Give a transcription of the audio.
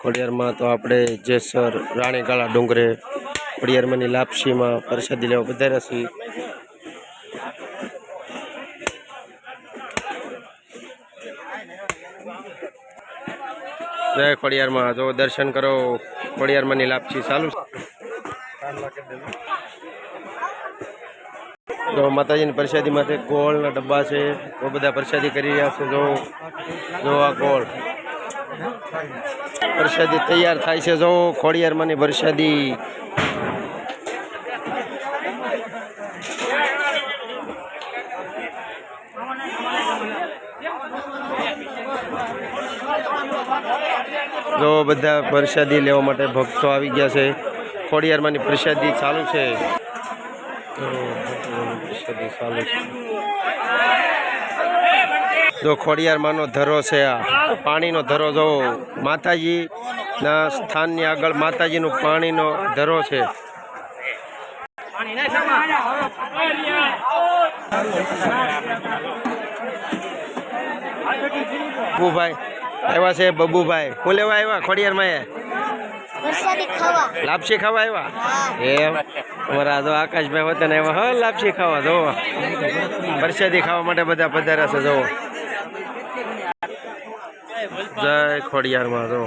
ખોડિયારમાં તો આપણે જેસર રાણીકાળા ડુંગરે ખોડિયારમાંની લાપસીમાં પ્રસાદી લેવા પધાર્યા છીએ. જય ખોડિયારમાં. જો દર્શન કરો, ખોડિયારમાંની લાપસી ચાલુ છે. જો માતાજીની પ્રસાદી માટે ગોળના ડબ્બા છે બહુ બધા પ્રસાદી કરી રહ્યા છે. જો જો આ ગોળ. પ્રસાદી તૈયાર થાય છે. જો ખોડિયારમાંની પ્રસાદી જો બધા પ્રસાદી લેવા માટે ભક્તો આવી ગયા છે. ખોડિયારમાંની પ્રસાદી ચાલુ છે. પ્રસાદી ચાલુ છે. જો ખોડિયારમાંનો ધરો છે આ. પાણીનો ધરો જો માતાજીના સ્થાનની આગળ માતાજીનું પાણીનો ધરો છે. બબુભાઈ આવ્યા છે બબુભાઈ. હું લેવા આવ્યા ખોડિયારમાં લાપસી ખાવા આવ્યા? એમ. અમારા તો આકાશભાઈ હોતા ને એવા હા લાપસી ખાવા જોવો પરસાદી ખાવા માટે બધા પધાર્યા છે જોવો જય ખોડિયારમાં જો.